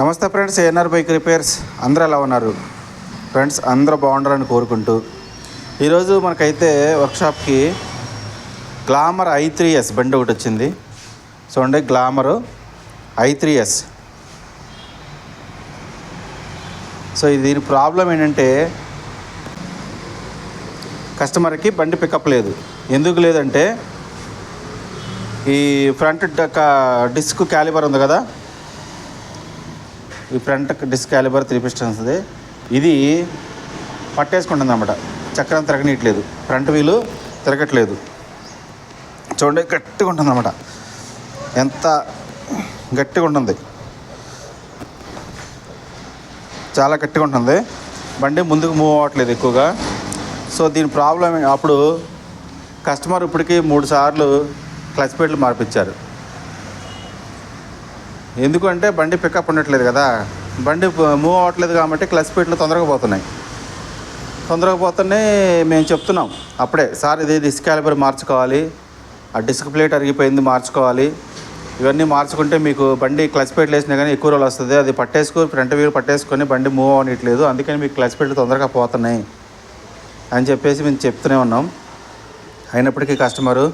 నమస్తే friends ANR bike repairs. అందరూ ఎలా ఉన్నారు? ఫ్రెండ్స్ అందరూ బాగుండాలని కోరుకుంటూ ఈరోజు మనకైతే వర్క్షాప్కి గ్లామర్ ఐ త్రీ ఎస్ బండి ఒకటి వచ్చింది. చూడండి glamour I three S. So దీని ప్రాబ్లం ఏంటంటే కస్టమర్కి బండి పికప్ లేదు. ఎందుకు లేదంటే ఈ ఫ్రంట్ డిస్క్ క్యాలిబర్ ఉంది కదా ఈ front disc calibre three pistons ఇది. పట్టేసుకుంటుంది అనమాట చక్రం తిరగనీయట్లేదు. ఫ్రంట్ వీలు తిరగట్లేదు. చూడండి గట్టిగా ఉంటుంది అనమాట ఎంత గట్టిగా ఉంటుంది చాలా గట్టిగా ఉంటుంది బండి ముందుకు మూవ్ అవ్వట్లేదు ఎక్కువగా. సో దీని ప్రాబ్లం అప్పుడు కస్టమర్ ఇప్పటికీ మూడు సార్లు క్లచ్ పెట్లు మార్పించారు. ఎందుకంటే బండి పికప్ ఉండట్లేదు కదా. బండి మూవ్ అవ్వట్లేదు కాబట్టి క్లచ్ పీట్లు తొందరగా పోతున్నాయి. తొందరగా పోతున్నాయి మేము చెప్తున్నాం. అప్పుడే సార్ ఇది డిస్క్ క్యాలిబర్ మార్చుకోవాలి. ఆ డిస్క్ ప్లేట్ అరిగిపోయింది మార్చుకోవాలి. ఇవన్నీ మార్చుకుంటే మీకు బండి క్లచ్ పెట్లు వేసినా కానీ ఎక్కువ రోజులు వస్తుంది. అది పట్టేసుకు ఫ్రంట్ వీల్ పట్టేసుకొని బండి మూవ్ అవ్వట్లేదు అందుకని మీకు క్లచ్ పెట్లు తొందరగా పోతున్నాయి. అని చెప్పేసి మేము చెప్తూనే ఉన్నాం. అయినప్పటికీ కస్టమరు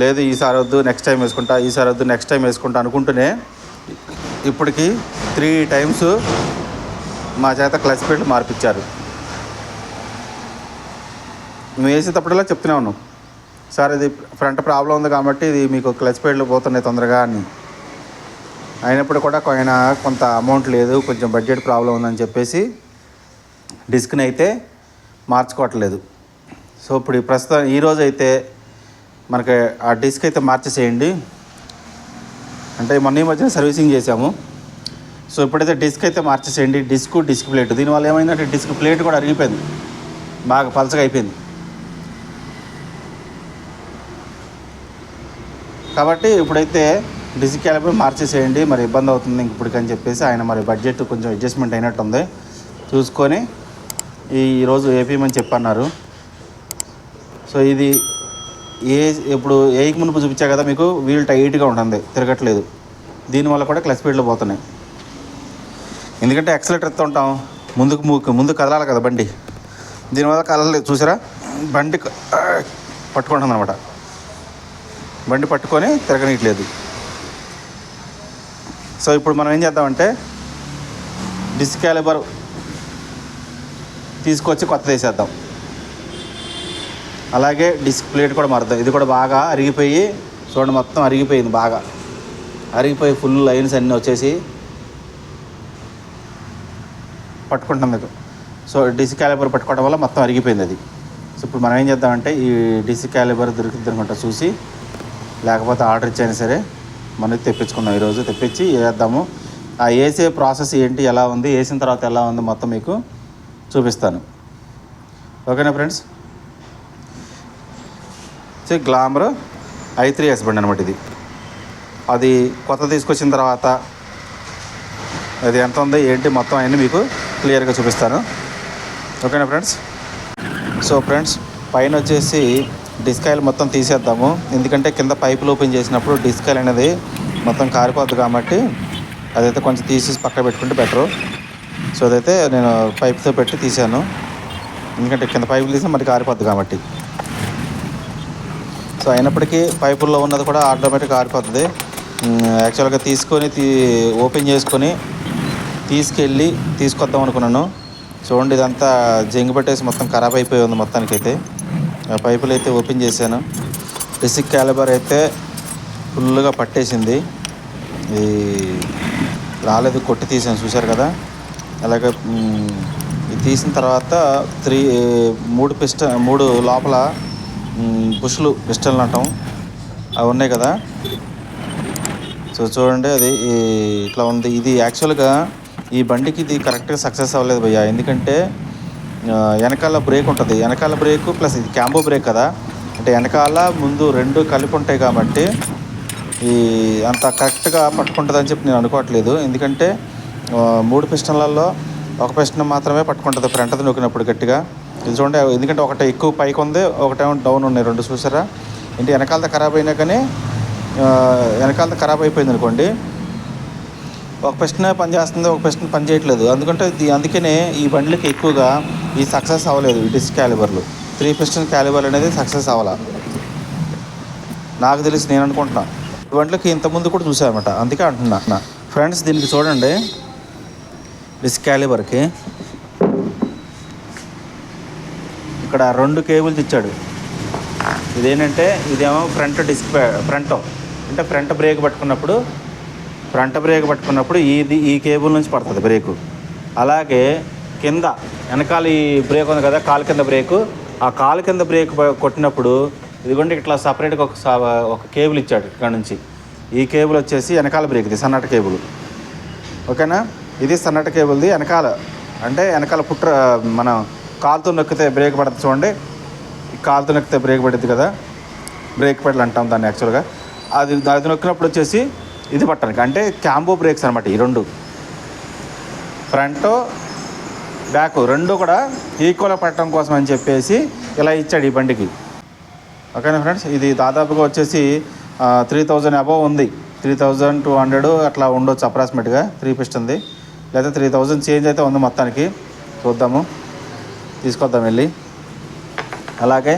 లేదు ఈసారి వద్దు నెక్స్ట్ టైం వేసుకుంటా ఈసారి వద్దు నెక్స్ట్ టైం వేసుకుంటా అనుకుంటూనే ఇప్పటికి త్రీ టైమ్స్ మా చేత క్లచ్ పెట్టి మార్పించారు మేము వేసేటప్పుడల్లా చెప్తూనే ఉన్నాం సార్ ఇది ఫ్రంట్ ప్రాబ్లం ఉంది కాబట్టి ఇది మీకు క్లచ్ పేడ్లు పోతున్నాయి తొందరగా అని. అయినప్పుడు కూడా ఆయన కొంత అమౌంట్ లేదు కొంచెం బడ్జెట్ ప్రాబ్లం ఉందని చెప్పేసి డిస్క్ని అయితే మార్చుకోవట్లేదు. సో ఇప్పుడు ప్రస్తుతం ఈరోజు అయితే మనకి ఆ డిస్క్ అయితే మార్చేసేయండి. అంటే మొన్న ఈ మధ్యన సర్వీసింగ్ చేసాము సో ఇప్పుడైతే డిస్క్ అయితే మార్చేసేయండి. Disc disc plate. దీనివల్ల ఏమైందంటే డిస్క్ ప్లేట్ కూడా అరిగిపోయింది. బాగా పలచగా అయిపోయింది. కాబట్టి ఇప్పుడైతే డిస్క్ వెళ్ళిపోయి మార్చేసేయండి. మరి ఇబ్బంది అవుతుంది ఇంక ఇప్పటికని చెప్పేసి ఆయన మరి బడ్జెట్ కొంచెం అడ్జస్ట్మెంట్ అయినట్టుంది. చూసుకొని ఈరోజు ఏపీమని చెప్పన్నారు. సో ఇది ఏ ఇప్పుడు ఏకి మునుపు చూపించా కదా మీకు? వీల్ టైట్గా ఉంటుంది తిరగట్లేదు. దీనివల్ల కూడా క్లచ్ స్పీడ్లో పోతున్నాయి. ఎందుకంటే ఎక్సలెటర్ ఎత్తుంటాం ముందుకు మూకు ముందు కదలాలి కదా బండి. దీనివల్ల కదలలేదు చూసారా? బండి పట్టుకుంటుంది అనమాట బండి పట్టుకొని తిరగనీయట్లేదు. సో ఇప్పుడు మనం ఏం చేద్దామంటే డిస్క్ క్యాలిబర్ తీసుకొచ్చి కొత్త వేసేద్దాం. అలాగే డిస్క్ ప్లేట్ కూడా మారుద్దాం. ఇది కూడా బాగా అరిగిపోయి చూడండి మొత్తం అరిగిపోయింది బాగా. అరిగిపోయి ఫుల్ లైన్స్ అన్నీ వచ్చేసి పట్టుకుంటుంది మీకు. సో డిస్క్ క్యాలిబర్ పట్టుకోవడం వల్ల మొత్తం అరిగిపోయింది అది. సో ఇప్పుడు మనం ఏం చేద్దామంటే ఈ డిస్క్ క్యాలిబర్ దొరుకుతుంది అనుకుంటా చూసి. లేకపోతే ఆర్డర్ ఇచ్చైనా సరే మనం తెప్పించుకుందాం ఈరోజు. తెప్పించి వేద్దాము ఆ వేసే ప్రాసెస్ ఏంటి ఎలా ఉంది వేసిన తర్వాత ఎలా ఉంది మొత్తం మీకు చూపిస్తాను. ఓకేనా ఫ్రెండ్స్? వచ్చి గ్లామర్ ఐ త్రీ ఎస్ బండి అనమాట ఇది. అది కొత్త తీసుకొచ్చిన తర్వాత అది ఎంత ఉంది ఏంటి మొత్తం అన్నీ మీకు క్లియర్గా చూపిస్తాను. ఓకేనా ఫ్రెండ్స్? సో ఫ్రెండ్స్ పైన వచ్చేసి డిస్కాయిల్ మొత్తం తీసేద్దాము. ఎందుకంటే కింద పైపులు ఓపెన్ చేసినప్పుడు డిస్కాయిల్ అనేది మొత్తం కారిపోద్ది కాబట్టి అదైతే కొంచెం తీసేసి పక్కన పెట్టుకుంటే బెటరు. సో అదైతే నేను పైప్తో పెట్టి తీసాను ఎందుకంటే కింద పైపులు తీసి మరి కారిపోద్ది కాబట్టి. సో అయినప్పటికీ పైపుల్లో ఉన్నది కూడా ఆటోమేటిక్ ఆరిపోతుంది. యాక్చువల్గా తీసుకొని తీ ఓపెన్ చేసుకొని తీసుకెళ్ళి తీసుకొద్దాం అనుకున్నాను. చూడండి ఇదంతా జంగి పెట్టేసి మొత్తం ఖరాబ్ అయిపోయి ఉంది మొత్తానికి అయితే ఆ పైపులు అయితే ఓపెన్ చేశాను. డిసిక్ క్యాలిబర్ అయితే ఫుల్గా పట్టేసింది. ఇది రాలేదు కొట్టి తీసాను చూశారు కదా? అలాగే ఇది తీసిన తర్వాత త్రీ మూడు పిస్ట మూడు లోపల బుషులు పిస్టల్ అంటాం అవి ఉన్నాయి కదా. సో చూడండి అది ఈ ఇట్లా ఉంది. ఇది యాక్చువల్గా ఈ బండికి ఇది కరెక్ట్గా సక్సెస్ అవ్వలేదు భయ్య. ఎందుకంటే వెనకాల బ్రేక్ ఉంటుంది. వెనకాల బ్రేక్ ప్లస్ ఇది క్యాంబో బ్రేక్ కదా. అంటే వెనకాల ముందు రెండు కలిపి ఉంటాయి కాబట్టి ఈ అంత కరెక్ట్గా పట్టుకుంటుందని చెప్పి నేను అనుకోవట్లేదు. ఎందుకంటే మూడు పిస్టన్లలో ఒక పిస్టన్ మాత్రమే పట్టుకుంటుంది. ఫ్రంట్ నొక్కినప్పుడు గట్టిగా. ఇది చూడండి ఎందుకంటే ఒకటి ఎక్కువ పైకి ఉంది ఒకటేమో డౌన్ ఉన్నాయి రెండు చూసారా? ఏంటి వెనకాలతో ఖరాబ్ అయినా కానీ ఆ, వెనకాలతో ఖరాబ్ అయిపోయింది అనుకోండి ఒక ప్రశ్న పని చేస్తుంది ఒక ప్రశ్న పని చేయట్లేదు. అందుకంటే అందుకనే ఈ బండ్లకి ఎక్కువగా ఈ సక్సెస్ అవ్వలేదు ఈ డిస్క్ క్యాలిబర్లు త్రీ పిస్టన్ క్యాలిబర్ అనేది సక్సెస్ అవ్వాల. నాకు తెలిసి నేను అనుకుంటున్నా. ఈ బండ్లకి ఇంతకుముందు కూడా చూసానమాట అందుకే అంటున్నా. ఫ్రెండ్స్ దీనికి చూడండి. డిస్క్ క్యాలిబర్కి ఇక్కడ రెండు కేబుల్స్ ఇచ్చాడు. ఇదేంటంటే ఇదేమో ఫ్రంట్ డిస్క్ ఫ్రంట్ అంటే ఫ్రంట్ బ్రేక్ పట్టుకున్నప్పుడు ఫ్రంట్ బ్రేక్ పట్టుకున్నప్పుడు ఇది ఈ కేబుల్ నుంచి పడుతుంది బ్రేకు. అలాగే కింద వెనకాల ఈ బ్రేక్ ఉంది కదా కాలు కింద బ్రేకు. ఆ కాలు కింద బ్రేక్ కొట్టినప్పుడు ఇదిగోండి ఇట్లా సపరేట్గా ఒక సా- ఒక కేబుల్ ఇచ్చాడు ఇక్కడ నుంచి. ఈ కేబుల్ వచ్చేసి వెనకాల బ్రేక్ది సన్నటి కేబుల్. ఓకేనా? ఇది సన్నటి కేబుల్ది వెనకాల. అంటే వెనకాల పుట్ర మనం కాలుతో నొక్కితే బ్రేక్ పడుతుంది చూడండి. ఈ కాలుతో నొక్కితే బ్రేక్ పడుద్ది కదా. బ్రేక్ పెడల్ అంటాం దాన్ని యాక్చువల్గా. అది అది నొక్కినప్పుడు వచ్చేసి ఇది పట్టడానికి అంటే క్యాంబో బ్రేక్స్ అనమాట ఈ రెండు. ఫ్రంట్ బ్యాక్ రెండు కూడా ఈక్వల్ పట్టడం కోసం అని చెప్పేసి ఇలా ఇచ్చాడు ఈ బండికి. ఓకేనా ఫ్రెండ్స్? ఇది దాదాపుగా వచ్చేసి త్రీ థౌజండ్ అబవ్ ఉంది. త్రీ థౌజండ్ టూ హండ్రెడ్ అట్లా ఉండొచ్చు అప్రాక్సిమేట్గా త్రీ పిస్టుంది లేదా త్రీ థౌజండ్ చేంజ్ అయితే ఉంది మొత్తానికి. చూద్దాము. తీసుకొద్దాం వెళ్ళి. అలాగే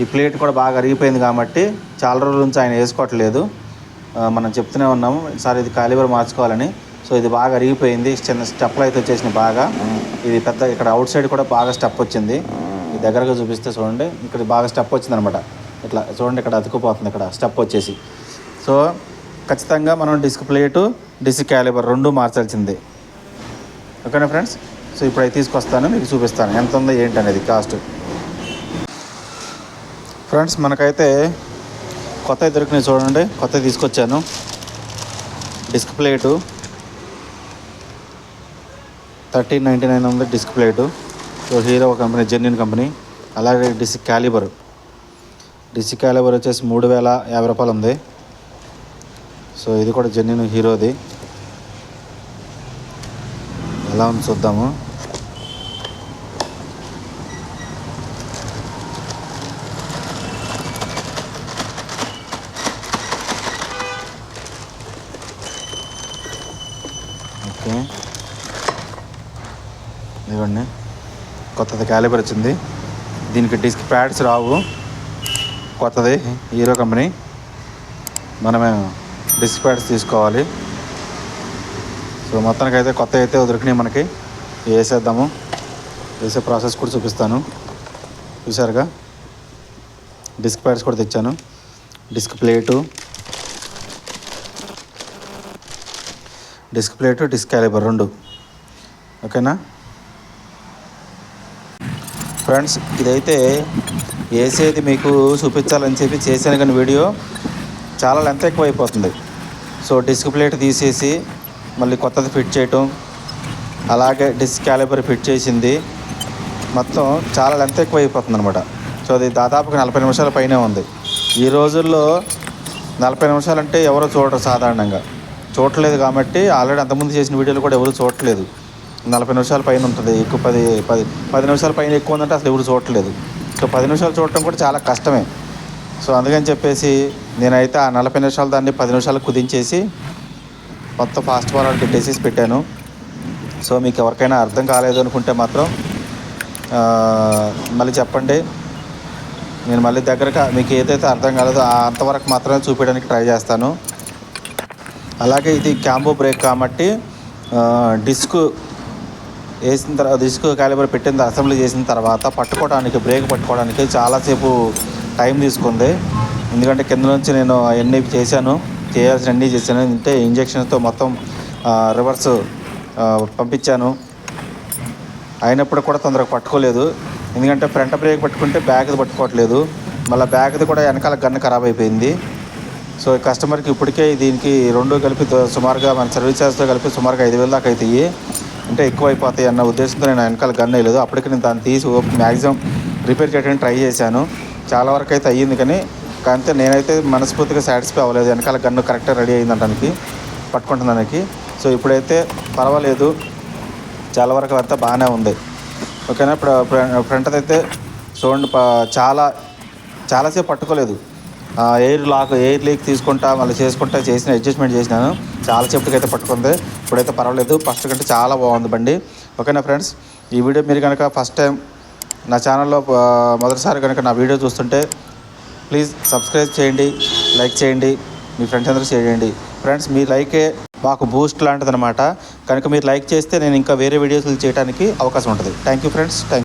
ఈ ప్లేట్ కూడా బాగా అరిగిపోయింది కాబట్టి చాలా రోజుల నుంచి ఆయన వేసుకోవట్లేదు. మనం చెప్తూనే ఉన్నాము సార్ ఇది కాలిబర్ మార్చుకోవాలని. సో ఇది బాగా అరిగిపోయింది చిన్న స్టెప్లు అయితే వచ్చేసినాయి బాగా. ఇది పెద్ద ఇక్కడ అవుట్ సైడ్ కూడా బాగా స్టెప్ వచ్చింది. ఇది దగ్గరగా చూపిస్తే చూడండి ఇక్కడ బాగా స్టెప్ వచ్చింది అనమాట ఇట్లా చూడండి ఇక్కడ అతుకుపోతుంది ఇక్కడ స్టెప్ వచ్చేసి. సో ఖచ్చితంగా మనం డిస్క్ ప్లేటు డిస్క్ క్యాలిబర్ రెండు మార్చాల్సిందే. ఓకేనా ఫ్రెండ్స్? సో ఇప్పుడు అవి తీసుకొస్తాను మీకు చూపిస్తాను. ఎంత ఉందో ఏంటి అనేది కాస్ట్. ఫ్రెండ్స్ మనకైతే కొత్త దొరికినాయి చూడండి. కొత్త తీసుకొచ్చాను. Disc plate. Thirteen ninety nine ఉంది disc plate. So Hero company genuine company. అలాగే డిస్క్ క్యాలిబర్. డిస్క్ క్యాలిబర్ వచ్చేసి మూడు వేల యాభై రూపాయలు ఉంది. సో ఇది కూడా జెన్యున్ హీరోది. ఎలా ఉంది చూద్దాము. ఓకే ఇవ్వండి కొత్తది క్యాలిబర్ వచ్చింది. దీనికి డిస్క్ ప్యాడ్స్ రావు. కొత్తది హీరో కంపెనీ. మనమే డిస్క్ ప్యాడ్స్ తీసుకోవాలి. సో మొత్తానికి అయితే కొత్త అయితే దొరికినాయి మనకి. వేసేద్దాము. వేసే ప్రాసెస్ కూడా చూపిస్తాను. చూసారుగా డిస్క్ ప్యాడ్స్ కూడా తెచ్చాను. Disc plate. Disc plate disc calibre రెండు. ఓకేనా? ఫ్రెండ్స్ ఇదైతే వేసేది మీకు చూపించాలని చెప్పి చేశాను కానీ వీడియో చాలా లెంత్ ఎక్కువ అయిపోతుంది సో డిస్క్ ప్లేట్ తీసేసి మళ్ళీ కొత్తది ఫిట్ చేయటం అలాగే డిస్క్ క్యాలిబర్ ఫిట్ చేసింది. మొత్తం చాలా లెంత్ ఎక్కువ అయిపోతుంది అనమాట సో అది దాదాపుగా నలభై నిమిషాల పైనే ఉంది. ఈ రోజుల్లో నలభై నిమిషాలంటే ఎవరో చూడరు సాధారణంగా. చూడట్లేదు కాబట్టి ఆల్రెడీ అంతకుముందు చేసిన వీడియోలు కూడా ఎవరు చూడట్లేదు. నలభై నిమిషాల పైన ఉంటుంది. ఎక్కువ పది పది పది నిమిషాల పైన ఎక్కువ ఉందంటే అసలు ఎవరు చూడట్లేదు. సో పది నిమిషాలు చూడటం కూడా చాలా కష్టమే. సో అందుకని చెప్పేసి నేనైతే ఆ నలభై నిమిషాలు దాన్ని పది నిమిషాలు కుదించేసి మొత్తం ఫాస్ట్ ఫార్వర్డ్ పెట్టేసి పెట్టాను. సో మీకు ఎవరికైనా అర్థం కాలేదు అనుకుంటే మాత్రం మళ్ళీ చెప్పండి. నేను మళ్ళీ దగ్గరగా మీకు ఏదైతే అర్థం కాలేదో అంతవరకు మాత్రమే చూపించడానికి ట్రై చేస్తాను. అలాగే ఇది క్యాంబో బ్రేక్ కాబట్టి డిస్క్ వేసిన తర్వాత డిస్క్ క్యాలిబర్ పెట్టిన అసెంబ్లీ చేసిన తర్వాత పట్టుకోవడానికి బ్రేక్ పట్టుకోవడానికి చాలాసేపు టైం తీసుకుంది. ఎందుకంటే కింద నుంచి నేను అవన్నీ చేశాను చేయాల్సిన అన్నీ చేశాను. అంటే ఇంజక్షన్తో మొత్తం రివర్స్ పంపించాను. అయినప్పుడు కూడా తొందరగా పట్టుకోలేదు. ఎందుకంటే ఫ్రంట్ బ్రేక్ పట్టుకుంటే బ్యాగ్ది పట్టుకోవట్లేదు. మళ్ళీ బ్యాగ్ది కూడా వెనకాల గన్ను ఖరాబ్ అయిపోయింది. సో కస్టమర్కి ఇప్పటికే దీనికి రెండు కలిపి సుమారుగా మన సర్వీస్ ఛార్జ్తో కలిపి సుమారుగా ఐదు వేల దాకా అవుతాయి అంటే ఎక్కువ అయిపోతాయి అన్న ఉద్దేశంతో నేను వెనకాల గన్ వేయలేదు అప్పటికి నేను దాన్ని తీసి మ్యాక్సిమం రిపేర్ చేయడానికి ట్రై చేశాను. చాలా వరకు అయితే అయ్యింది కానీ కాకపోతే నేనైతే మనస్ఫూర్తిగా సాటిస్ఫై అవ్వలేదు. వెనకాల గన్ను కరెక్ట్గా రెడీ అయింది అంటానికి పట్టుకుంటుందానికి సో ఇప్పుడైతే పర్వాలేదు. చాలా వరకు అంతా బాగానే ఉంది. ఓకేనా? ఇప్పుడు ఫ్రంట్ అయితే చూడండి చాలా చాలాసేపు పట్టుకోలేదు. ఎయిర్ లాక్ ఎయిర్ లీక్ తీసుకుంటా మళ్ళీ చేసుకుంటా చేసిన అడ్జస్ట్మెంట్ చేసినాను. చాలా సేపటికి అయితే పట్టుకుంది. ఇప్పుడైతే పర్వాలేదు. ఫస్ట్ కంటే చాలా బాగుంది బండి. ఓకేనా ఫ్రెండ్స్ ఈ వీడియో మీరు కనుక ఫస్ట్ టైం నా ఛానల్లో మొదటిసారి కనుక నా వీడియో చూస్తుంటే ప్లీజ్ సబ్స్క్రైబ్ చేయండి లైక్ చేయండి మీ ఫ్రెండ్స్ అందరూ చేయండి. ఫ్రెండ్స్ మీ లైకే మాకు బూస్ట్ లాంటిదనమాట కనుక మీరు లైక్ చేస్తే నేను ఇంకా వేరే వీడియోస్ చేయడానికి అవకాశం ఉంటుంది. Thank you friends thank